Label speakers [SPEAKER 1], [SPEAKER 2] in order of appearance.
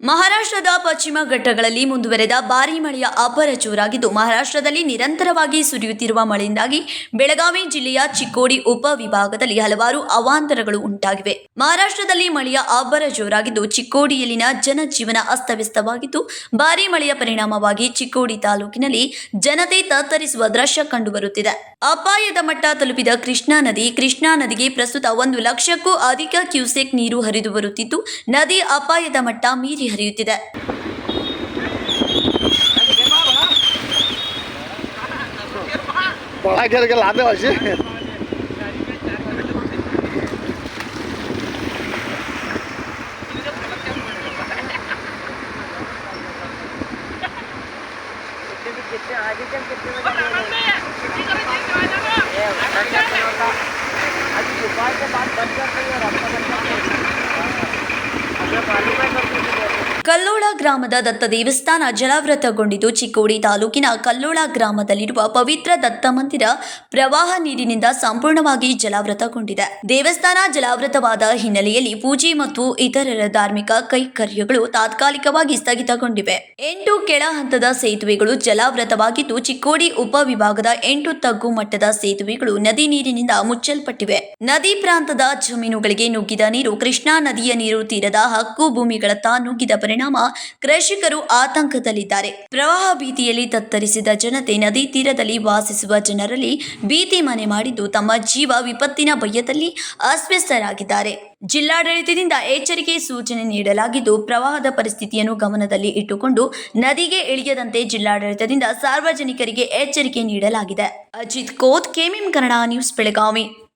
[SPEAKER 1] ಮಹಾರಾಷ್ಟ್ರದ ಪಶ್ಚಿಮ ಘಟ್ಟಗಳಲ್ಲಿ ಮುಂದುವರೆದ ಭಾರೀ ಮಳೆಯ ಅಬ್ಬರ ಜೋರಾಗಿದ್ದು, ಮಹಾರಾಷ್ಟ್ರದಲ್ಲಿ ನಿರಂತರವಾಗಿ ಸುರಿಯುತ್ತಿರುವ ಮಳೆಯಿಂದಾಗಿ ಬೆಳಗಾವಿ ಜಿಲ್ಲೆಯ ಚಿಕ್ಕೋಡಿ ಉಪವಿಭಾಗದಲ್ಲಿ ಹಲವಾರು ಅವಾಂತರಗಳು ಉಂಟಾಗಿವೆ. ಮಹಾರಾಷ್ಟ್ರದಲ್ಲಿ ಮಳೆಯ ಅಬ್ಬರ ಜೋರಾಗಿದ್ದು, ಚಿಕ್ಕೋಡಿಯಲ್ಲಿನ ಜನಜೀವನ ಅಸ್ತವ್ಯಸ್ತವಾಗಿದ್ದು, ಭಾರೀ ಮಳೆಯ ಪರಿಣಾಮವಾಗಿ ಚಿಕ್ಕೋಡಿ ತಾಲೂಕಿನಲ್ಲಿ ಜನತೆ ತತ್ತರಿಸುವ ದೃಶ್ಯ ಕಂಡುಬರುತ್ತಿದೆ. ಅಪಾಯದ ಮಟ್ಟ ತಲುಪಿದ ಕೃಷ್ಣಾ ನದಿ, ಕೃಷ್ಣಾ ನದಿಗೆ ಪ್ರಸ್ತುತ ಒಂದು ಲಕ್ಷಕ್ಕೂ ಅಧಿಕ ಕ್ಯೂಸೆಕ್ ನೀರು ಹರಿದು ಬರುತ್ತಿದ್ದು, ನದಿ ಅಪಾಯದ ಮಟ್ಟ ಮೀರಿ ಹರಿಯುತ್ತಿದೆ
[SPEAKER 2] पळा गेलं गेलं लादे
[SPEAKER 1] ಕಲ್ಲೋಳ ಗ್ರಾಮದ ದತ್ತ ದೇವಸ್ಥಾನ ಜಲಾವೃತಗೊಂಡಿದ್ದು ಚಿಕ್ಕೋಡಿ ತಾಲೂಕಿನ ಕಲ್ಲೋಳ ಗ್ರಾಮದಲ್ಲಿರುವ ಪವಿತ್ರ ದತ್ತ ಮಂದಿರ ಪ್ರವಾಹ ನೀರಿನಿಂದ ಸಂಪೂರ್ಣವಾಗಿ ಜಲಾವೃತಗೊಂಡಿದೆ. ದೇವಸ್ಥಾನ ಜಲಾವೃತವಾದ ಹಿನ್ನೆಲೆಯಲ್ಲಿ ಪೂಜೆ ಮತ್ತು ಇತರರ ಧಾರ್ಮಿಕ ಕೈಕರ್ಯಗಳು ತಾತ್ಕಾಲಿಕವಾಗಿ ಸ್ಥಗಿತಗೊಂಡಿವೆ. ಎಂಟು ಕೆಳ ಹಂತದ ಸೇತುವೆಗಳು ಜಲಾವೃತವಾಗಿದ್ದು ಚಿಕ್ಕೋಡಿ ಉಪವಿಭಾಗದ ಎಂಟು ತಗ್ಗು ಮಟ್ಟದ ಸೇತುವೆಗಳು ನದಿ ನೀರಿನಿಂದ ಮುಚ್ಚಲ್ಪಟ್ಟಿವೆ. ನದಿ ಪ್ರಾಂತದ ಜಮೀನುಗಳಿಗೆ ನುಗ್ಗಿದ ನೀರು ಕೃಷ್ಣಾ ನದಿಯ ನೀರು ತೀರದ ಹಕ್ಕು ಭೂಮಿಗಳತ್ತ ನುಗ್ಗಿದ ಪರಿಣಾಮ ಕೃಷಿಕರು ಆತಂಕದಲ್ಲಿದ್ದಾರೆ. ಪ್ರವಾಹ ಭೀತಿಯಲ್ಲಿ ತತ್ತರಿಸಿದ ಜನತೆ ನದಿ ತೀರದಲ್ಲಿ ವಾಸಿಸುವ ಜನರಲ್ಲಿ ಭೀತಿ ಮನೆ ಮಾಡಿದ್ದು ತಮ್ಮ ಜೀವ ವಿಪತ್ತಿನ ಭಯದಲ್ಲಿ ಅಸ್ವಸ್ಥರಾಗಿದ್ದಾರೆ. ಜಿಲ್ಲಾಡಳಿತದಿಂದ ಎಚ್ಚರಿಕೆ ಸೂಚನೆ ನೀಡಲಾಗಿದ್ದು ಪ್ರವಾಹದ ಪರಿಸ್ಥಿತಿಯನ್ನು ಗಮನದಲ್ಲಿ ಇಟ್ಟುಕೊಂಡು ನದಿಗೆ ಇಳಿಯದಂತೆ ಜಿಲ್ಲಾಡಳಿತದಿಂದ ಸಾರ್ವಜನಿಕರಿಗೆ ಎಚ್ಚರಿಕೆ ನೀಡಲಾಗಿದೆ. ಅಜಿತ್ ಕೋತ್ ಕೆಮಿಂ ಕನ್ನಡ ನ್ಯೂಸ್, ಬೆಳಗಾವಿ.